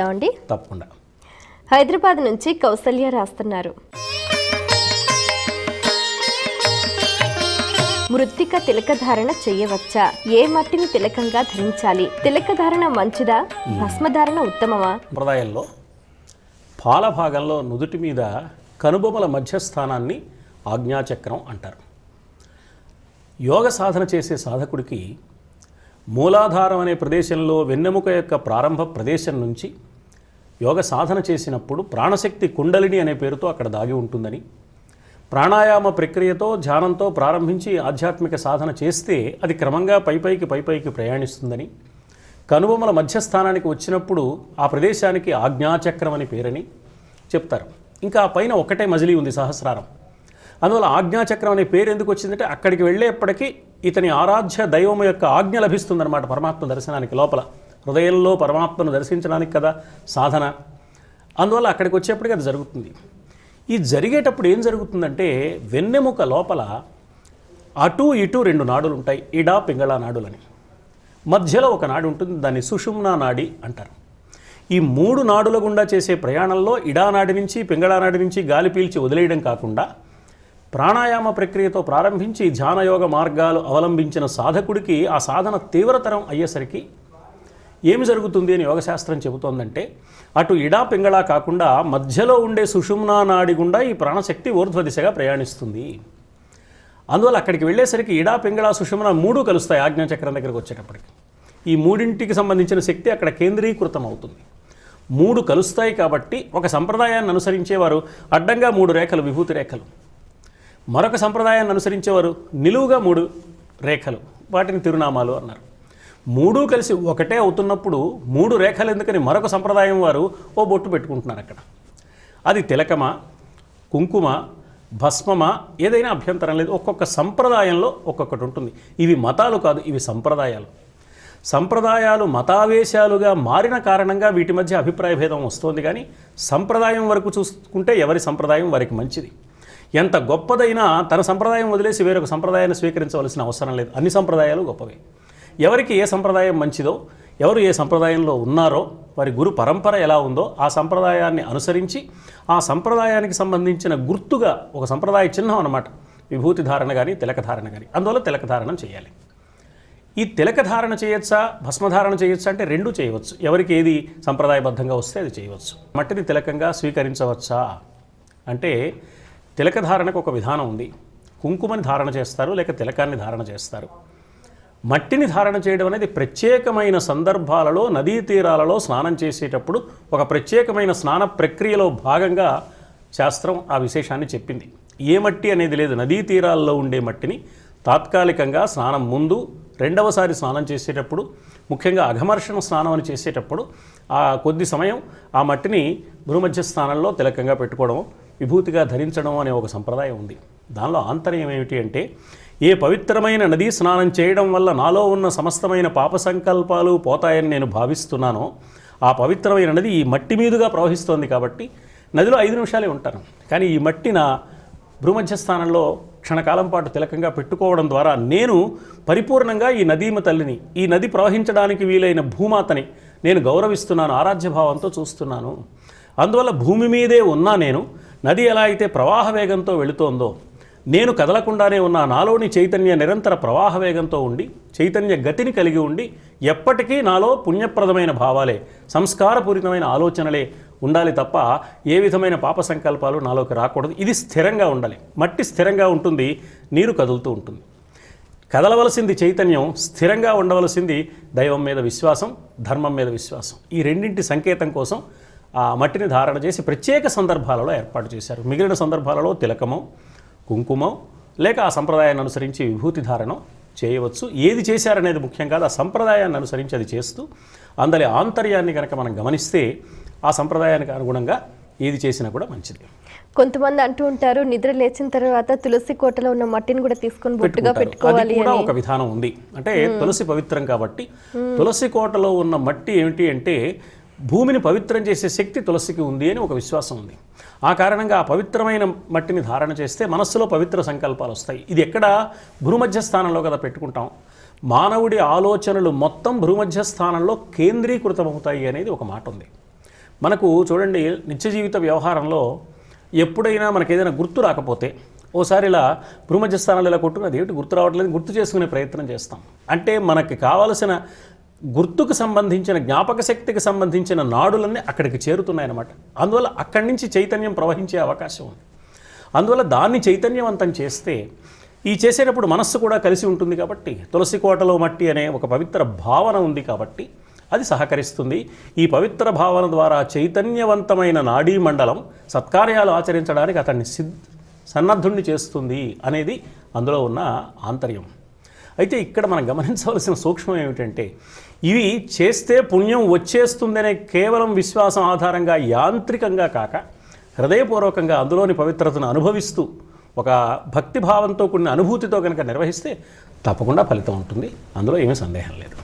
అండి తప్పకుండా. హైదరాబాద్ నుంచి కౌసల్య రాస్తున్నారు. మృత్తిక తిలక ధారణ చెయ్యవచ్చా ఏ మట్టిని తిలకంగా ధరించాలి? తిలక ధారణ మంచిదా? భస్మధారణ ఉత్తమమా? సంప్రదాయంలో పాల భాగంలో నుదుటి మీద కనుబొమల మధ్యస్థానాన్ని ఆజ్ఞాచక్రం అంటారు. యోగ సాధన చేసే సాధకుడికి మూలాధారం అనే ప్రదేశంలో వెన్నెముక యొక్క ప్రారంభ ప్రదేశం నుంచి యోగ సాధన చేసినప్పుడు ప్రాణశక్తి కుండలిని అనే పేరుతో అక్కడ దాగి ఉంటుందని. ప్రాణాయామ ప్రక్రియతో ధ్యానంతో ప్రారంభించి ఆధ్యాత్మిక సాధన చేస్తే అది క్రమంగా పైపైకి పైపైకి ప్రయాణిస్తుందని. కనుబొమ్మల మధ్యస్థానానికి వచ్చినప్పుడు ఆ ప్రదేశానికి ఆజ్ఞాచక్రం అని పేరని చెప్తారు. ఇంకా ఆ పైన ఒకటే మజిలీ ఉంది సహస్రారం. అందువల్ల ఆజ్ఞాచక్రం అనే పేరు ఎందుకు వచ్చిందంటే అక్కడికి వెళ్ళేప్పటికీ ఇతని ఆరాధ్య దైవం యొక్క ఆజ్ఞ లభిస్తుందన్నమాట పరమాత్మ దర్శనానికి లోపల. హృదయంలో పరమాత్మను దర్శించడానికి కదా సాధన. అందువల్ల అక్కడికి వచ్చేప్పటికి అది జరుగుతుంది. ఈ జరిగేటప్పుడు ఏం జరుగుతుందంటే వెన్నెముక లోపల అటు ఇటు రెండు నాడులు ఉంటాయి ఇడా పింగళ నాడులని. మధ్యలో ఒక నాడు ఉంటుంది దాన్ని సుషుమ్నా నాడి అంటారు. ఈ మూడు నాడుల గుండా చేసే ప్రయాణంలో ఇడా నాడి నుంచి పింగళ నాడి నుంచి గాలి పీల్చి వదిలేయడం కాకుండా ప్రాణాయామ ప్రక్రియతో ప్రారంభించి ధ్యానయోగ మార్గాలు అవలంబించిన సాధకుడికి ఆ సాధన తీవ్రతరం అయ్యేసరికి ఏమి జరుగుతుంది అని యోగశాస్త్రం చెబుతోందంటే అటు ఇడా పింగళా కాకుండా మధ్యలో ఉండే సుషుమ్నా నాడి గుండా ఈ ప్రాణశక్తి ఊర్ధ్వ దిశగా ప్రయాణిస్తుంది. అందువల్ల అక్కడికి వెళ్ళేసరికి ఇడా పింగళ సుషుమన మూడు కలుస్తాయి ఆజ్ఞాచక్రం దగ్గరకు వచ్చేటప్పటికి. ఈ మూడింటికి సంబంధించిన శక్తి అక్కడ కేంద్రీకృతం అవుతుంది మూడు కలుస్తాయి కాబట్టి ఒక సంప్రదాయాన్ని అనుసరించేవారు అడ్డంగా మూడు రేఖలు విభూతి రేఖలు. మరొక సంప్రదాయాన్ని అనుసరించేవారు నిలువుగా మూడు రేఖలు వాటిని తిరునామాలు అన్నారు. మూడు కలిసి ఒకటే అవుతున్నప్పుడు మూడు రేఖలు ఎందుకని మరొక సంప్రదాయం వారు ఓ బొట్టు పెట్టుకుంటున్నారు అక్కడ. అది తిలకమా కుంకుమ భస్మమా ఏదైనా అభ్యంతరం లేదు. ఒక్కొక్క సంప్రదాయంలో ఒక్కొక్కటి ఉంటుంది. ఇవి మతాలు కాదు ఇవి సంప్రదాయాలు. సంప్రదాయాలు మతావేశాలుగా మారిన కారణంగా వీటి మధ్య అభిప్రాయ భేదం వస్తోంది. కానీ సంప్రదాయం వరకు చూసుకుంటే ఎవరి సంప్రదాయం వారికి మంచిది. ఎంత గొప్పదైనా తన సంప్రదాయం వదిలేసి వేరొక సంప్రదాయాన్ని స్వీకరించవలసిన అవసరం లేదు. అన్ని సంప్రదాయాలు గొప్పవే. ఎవరికి ఏ సంప్రదాయం మంచిదో ఎవరు ఏ సంప్రదాయంలో ఉన్నారో వారి గురు పరంపర ఎలా ఉందో ఆ సంప్రదాయాన్ని అనుసరించి ఆ సంప్రదాయానికి సంబంధించిన గుర్తుగా ఒక సంప్రదాయ చిహ్నం అన్నమాట. విభూతి ధారణ కానీ తిలక ధారణ కానీ అందువల్ల తిలక ధారణం చేయాలి. ఈ తిలక ధారణ చేయొచ్చా? భస్మధారణ చేయొచ్చా? అంటే రెండు చేయవచ్చు. ఎవరికి ఏది సంప్రదాయబద్ధంగా వస్తే అది చేయవచ్చు. మట్టిని తిలకంగా స్వీకరించవచ్చా? అంటే తిలక ధారణకు ఒక విధానం ఉంది. కుంకుమని ధారణ చేస్తారు లేక తిలకాన్ని ధారణ చేస్తారు. మట్టిని ధారణ చేయడం అనేది ప్రత్యేకమైన సందర్భాలలో నదీ తీరాలలో స్నానం చేసేటప్పుడు ఒక ప్రత్యేకమైన స్నాన ప్రక్రియలో భాగంగా శాస్త్రం ఆ విశేషాన్ని చెప్పింది. ఏ మట్టి అనేది లేదు. నదీ తీరాల్లో ఉండే మట్టిని తాత్కాలికంగా స్నానం ముందు రెండవసారి స్నానం చేసేటప్పుడు ముఖ్యంగా అఘమర్షణ స్నానం అని చేసేటప్పుడు ఆ కొద్ది సమయం ఆ మట్టిని భూమధ్య స్నానంలో తిలకంగా పెట్టుకోవడం విభూతిగా ధరించడం అనే ఒక సంప్రదాయం ఉంది. దానిలో ఆంతర్యం ఏమిటి అంటే ఏ పవిత్రమైన నదీ స్నానం చేయడం వల్ల నాలో ఉన్న సమస్తమైన పాప సంకల్పాలు పోతాయని నేను భావిస్తున్నానో ఆ పవిత్రమైన నది ఈ మట్టి మీదుగా ప్రవహిస్తోంది కాబట్టి నదిలో ఐదు నిమిషాలే ఉంటాను. కానీ ఈ మట్టి నా భూమధ్య స్థానంలో క్షణకాలం పాటు తిలకంగా పెట్టుకోవడం ద్వారా నేను పరిపూర్ణంగా ఈ నదీమ తల్లిని ఈ నది ప్రవహించడానికి వీలైన భూమాతని నేను గౌరవిస్తున్నాను ఆరాధ్యభావంతో చూస్తున్నాను. అందువల్ల భూమి మీదే ఉన్నా నేను నది ఎలా అయితే ప్రవాహ వేగంతో వెళుతోందో నేను కదలకుండానే ఉన్న నాలోని చైతన్య నిరంతర ప్రవాహ వేగంతో ఉండి చైతన్య గతిని కలిగి ఉండి ఎప్పటికీ నాలో పుణ్యప్రదమైన భావాలే సంస్కారపూరితమైన ఆలోచనలే ఉండాలి తప్ప ఏ విధమైన పాప సంకల్పాలు నాలోకి రాకూడదు. ఇది స్థిరంగా ఉండాలి. మట్టి స్థిరంగా ఉంటుంది నీరు కదులుతూ ఉంటుంది. కదలవలసింది చైతన్యం స్థిరంగా ఉండవలసింది దైవం మీద విశ్వాసం ధర్మం మీద విశ్వాసం. ఈ రెండింటి సంకేతం కోసం ఆ మట్టిని ధారణ చేసి ప్రత్యేక సందర్భాలలో ఏర్పాటు చేశారు. మిగిలిన సందర్భాలలో తిలకమో కుంకుమో లేక ఆ సంప్రదాయాన్ని అనుసరించి విభూతి ధారణం చేయవచ్చు. ఏది చేశారనేది ముఖ్యం కాదు. ఆ సంప్రదాయాన్ని అనుసరించి అది చేస్తూ అందరి ఆంతర్యాన్ని కనుక మనం గమనిస్తే ఆ సంప్రదాయానికి అనుగుణంగా ఏది చేసినా కూడా మంచిది. కొంతమంది అంటూ ఉంటారు నిద్ర లేచిన తర్వాత తులసి కోటలో ఉన్న మట్టిని కూడా తీసుకొని బొట్టుగా. పెట్టుకోవాలి కూడా ఒక విధానం ఉంది. అంటే తులసి పవిత్రం కాబట్టి తులసి కోటలో ఉన్న మట్టి ఏమిటి అంటే భూమిని పవిత్రం చేసే శక్తి తులసికి ఉంది అని ఒక విశ్వాసం ఉంది. ఆ కారణంగా ఆ పవిత్రమైన మట్టిని ధారణ చేస్తే మనస్సులో పవిత్ర సంకల్పాలు వస్తాయి. ఇది ఎక్కడ? భూమధ్య స్థానంలో కదా పెట్టుకుంటాం. మానవుడి ఆలోచనలు మొత్తం భూమధ్య స్థానంలో కేంద్రీకృతమవుతాయి అనేది ఒక మాట ఉంది. మనకు చూడండి నిత్య జీవిత వ్యవహారంలో ఎప్పుడైనా మనకి ఏదైనా గుర్తు రాకపోతే ఓసారి ఇలా భూమధ్య స్థానాలు ఇలా కొట్టుకుని అదేమిటి గుర్తు రావట్లేదు గుర్తు చేసుకునే ప్రయత్నం చేస్తాం. అంటే మనకి కావలసిన గుర్తుకు సంబంధించిన జ్ఞాపక శక్తికి సంబంధించిన నాడులన్నీ అక్కడికి చేరుతున్నాయన్నమాట. అందువల్ల అక్కడి నుంచి చైతన్యం ప్రవహించే అవకాశం ఉంది. అందువల్ల దాన్ని చైతన్యవంతం చేస్తే ఈ చేసేటప్పుడు మనస్సు కూడా కలిసి ఉంటుంది కాబట్టి తులసి కోటలో మట్టి అనే ఒక పవిత్ర భావన ఉంది కాబట్టి అది సహకరిస్తుంది. ఈ పవిత్ర భావన ద్వారా చైతన్యవంతమైన నాడీ మండలం సత్కార్యాలు ఆచరించడానికి అతన్ని సిద్ సన్నద్ధుణ్ణి చేస్తుంది అనేది అందులో ఉన్న ఆంతర్యం. అయితే ఇక్కడ మనం గమనించవలసిన సూక్ష్మం ఏమిటంటే ఇవి చేస్తే పుణ్యం వచ్చేస్తుందనే కేవలం విశ్వాసం ఆధారంగా యాంత్రికంగా కాక హృదయపూర్వకంగా అందులోని పవిత్రతను అనుభవిస్తూ ఒక భక్తిభావంతో కూడిన అనుభూతితో కనుక నిర్వహిస్తే తప్పకుండా ఫలితం ఉంటుంది. అందులో ఏమీ సందేహం లేదు.